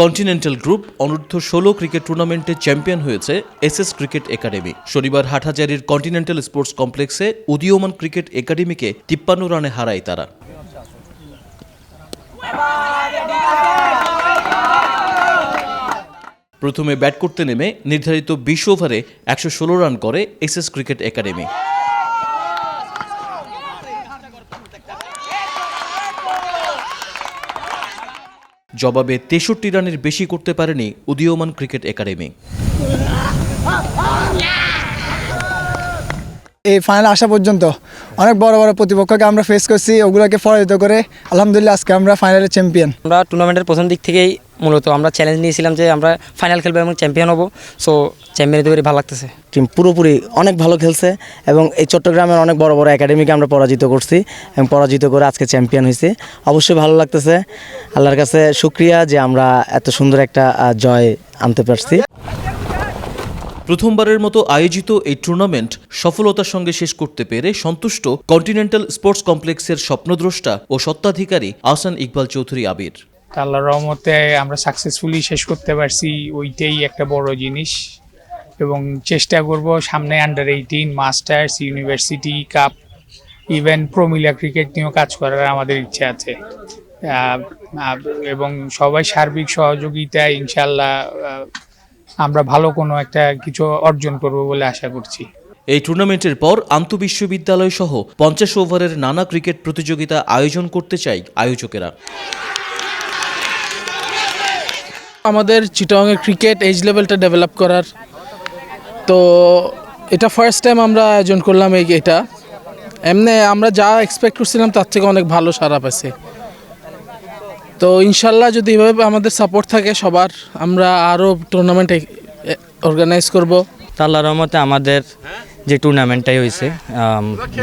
Continental group অনূর্ধ্ব ষোলো cricket টুর্নামেন্টে চ্যাম্পিয়ন হয়েছে এসএস ক্রিকেট একাডেমি। শনিবার হাটহাজারির কন্টিনেন্টাল স্পোর্টস কমপ্লেক্সে উদীয়মান ক্রিকেট একাডেমিকে তিপ্পান্ন রানে হারায় তারা। প্রথমে ব্যাট করতে নেমে নির্ধারিত বিশ ওভারে একশো ষোলো রান করে এসএস ক্রিকেট একাডেমি। জবাবে তেষট্টি রানের বেশি করতে পারেনি উদীয়মান ক্রিকেট একাডেমি। এই ফাইনাল আসা পর্যন্ত অনেক বড় বড় প্রতিপক্ষকে আমরা ফেস করছি ওগুলোকে পরাজিত করে আলহামদুলিল্লাহ আজকে আমরা ফাইনালে চ্যাম্পিয়ন আমরা টুর্নামেন্টের প্রথম দিক থেকেই মূলত আমরা চ্যালেঞ্জ নিয়েছিলাম যে আমরা ফাইনাল খেলব এবং চ্যাম্পিয়ন হব। সো চ্যাম্পিয়ন হতে পেরে ভালো লাগতেছে। টিম পুরোপুরি অনেক ভালো খেলছে এবং এই চট্টগ্রামের অনেক বড় বড় একাডেমিকে আমরা পরাজিত করছি এবং পরাজিত করে আজকে চ্যাম্পিয়ন হয়েছি। অবশ্যই ভালো লাগতেছে। আল্লাহর কাছে শুক্রিয়া যে আমরা এত সুন্দর একটা জয় আনতে পারছি। প্রথমবারের মতো আয়োজিত এই টুর্নামেন্ট সফলতার সঙ্গে শেষ করতে পেরে সন্তুষ্ট কন্টিনেন্টাল স্পোর্টস কমপ্লেক্সের স্বপ্নদ্রষ্টা ও সত্ত্বাধিকারী আহসান ইকবাল চৌধুরী আবির। তা আল্লাহর রহমতে আমরা সাকসেসফুলি শেষ করতে পারছি, ওইটাই একটা বড় জিনিস। এবং চেষ্টা করব সামনে under eighteen masters university cup even প্রমিলা ক্রিকেট নিয়েও কাজ করার আমাদের ইচ্ছা আছে। এবং সবাই সার্বিক সহযোগিতায় ইনশাল্লাহ আমরা ভালো কোনো একটা কিছু অর্জন করব বলে আশা করছি। এই টুর্নামেন্টের পর আন্তঃবিশ্ববিদ্যালয় সহ পঞ্চাশ ওভারের নানা ক্রিকেট প্রতিযোগিতা আয়োজন করতে চাই আয়োজকেরা। আমাদের চিটংয়ের ক্রিকেট এজ লেভেলটা ডেভেলপ করার তো এটা ফার্স্ট টাইম আমরা আয়োজন করলাম এই এটা। এমনি আমরা যা এক্সপেক্ট করছিলাম তার থেকে অনেক ভালো সারা পাইছে। তো ইনশাল্লাহ যদি এভাবে আমাদের সাপোর্ট থাকে সবার, আমরা আরও টুর্নামেন্ট অর্গানাইজ করব। তা আল্লাহর রহমতে আমাদের যে টুর্নামেন্টটাই হয়েছে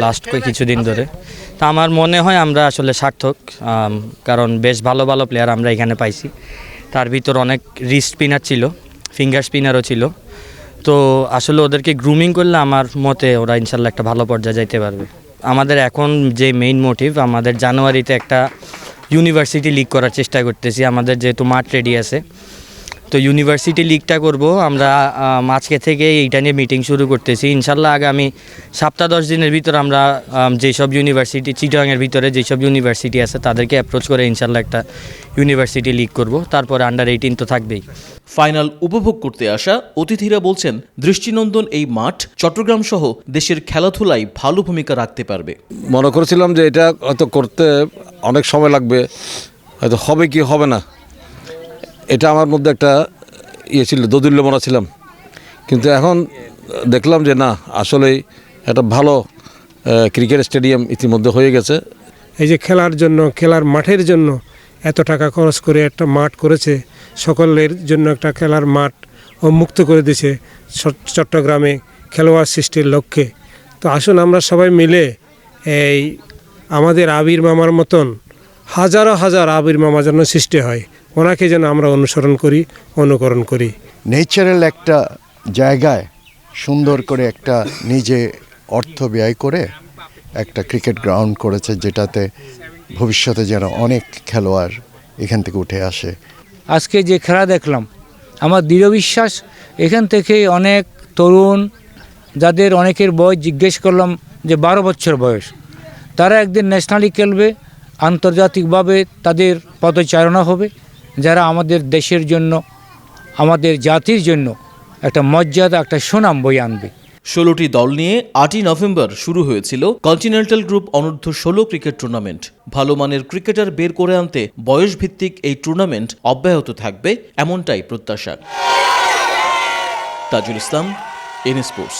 লাস্ট কিছুদিন ধরে। তা আমার মনে হয় আমরা আসলে সার্থক কারণ বেশ ভালো ভালো প্লেয়ার আমরা এখানে পাইছি। তার ভিতর অনেক রিস্ট স্পিনার ছিল ফিঙ্গার স্পিনারও ছিল। তো আসলে ওদেরকে গ্রুমিং করলে আমার মতে ওরা ইনশাল্লাহ একটা ভালো পর্যায়ে যাইতে পারবে। আমাদের এখন যে মেইন মোটিভ আমাদের জানুয়ারিতে একটা ইউনিভার্সিটি লিগ করার চেষ্টা করতেছি। আমাদের যেহেতু মাঠ রেডি আছে। তো ইউনিভার্সিটি লিগটা করব। আমরা আম, আজকে থেকে এইটা নিয়ে মিটিং শুরু করতেছি। ইনশাল্লাহ আগামী সপ্তাহ দশ দিনের ভিতর আমরা যেসব ইউনিভার্সিটি চিটাংয়ের ভিতরে যেসব ইউনিভার্সিটি আছে তাদেরকে অ্যাপ্রোচ করে ইনশাল্লাহ একটা ইউনিভার্সিটি লিগ করব। তারপরে আন্ডার এইটিন তো থাকবেই। ফাইনাল উপভোগ করতে আসা অতিথিরা বলছেন দৃষ্টিনন্দন এই মাঠ চট্টগ্রাম সহ দেশের খেলাধুলায় ভালো ভূমিকা রাখতে পারবে। মনে করেছিলাম যে এটা হয়তো করতে অনেক সময় লাগবে হয়তো হবে কি হবে না। এটা আমার মধ্যে একটা ইয়ে ছিল দোদুল্য মনে ছিলাম। কিন্তু এখন দেখলাম যে না আসলেই একটা ভালো ক্রিকেট স্টেডিয়াম ইতিমধ্যে হয়ে গেছে। এই যে খেলার জন্য, খেলার মাঠের জন্য এত টাকা খরচ করে একটা মাঠ করেছে, সকলের জন্য একটা খেলার মাঠ ও মুক্ত করে দিয়েছে চট্টগ্রামে খেলোয়াড় সৃষ্টির লক্ষ্যে। তো আসুন আমরা সবাই মিলে এই আমাদের আবির মামার মতন হাজারো হাজার আবির মামা যেন সৃষ্টি হয়। ওনাকে যেন আমরা অনুসরণ করি অনুকরণ করি। ন্যাচারাল একটা জায়গায় সুন্দর করে একটা নিজে অর্থ ব্যয় করে একটা ক্রিকেট গ্রাউন্ড করেছে যেটাতে ভবিষ্যতে যেন অনেক খেলোয়াড় এখান থেকে উঠে আসে। আজকে যে খেলা দেখলাম আমার দৃঢ় বিশ্বাস এখান থেকে অনেক তরুণ যাদের অনেকের বয়স জিজ্ঞেস করলাম যে বারো বছর বয়স তারা একদিন ন্যাশনালি খেলবে আন্তর্জাতিকভাবে তাদের পদচারণা হবে। যারা আমাদের দেশের জন্য, আমাদের জাতির জন্য একটা মর্যাদা, একটা সুনাম বই আনবে। ষোলোটি দল নিয়ে আটই নভেম্বর শুরু হয়েছিল কন্টিনেন্টাল গ্রুপ অনূর্ধ্ব ষোলো ক্রিকেট টুর্নামেন্ট। ভালো মানের ক্রিকেটার বের করে আনতে বয়সভিত্তিক এই টুর্নামেন্ট অব্যাহত থাকবে এমনটাই প্রত্যাশা তাজুল ইসলাম এন স্পোর্টস।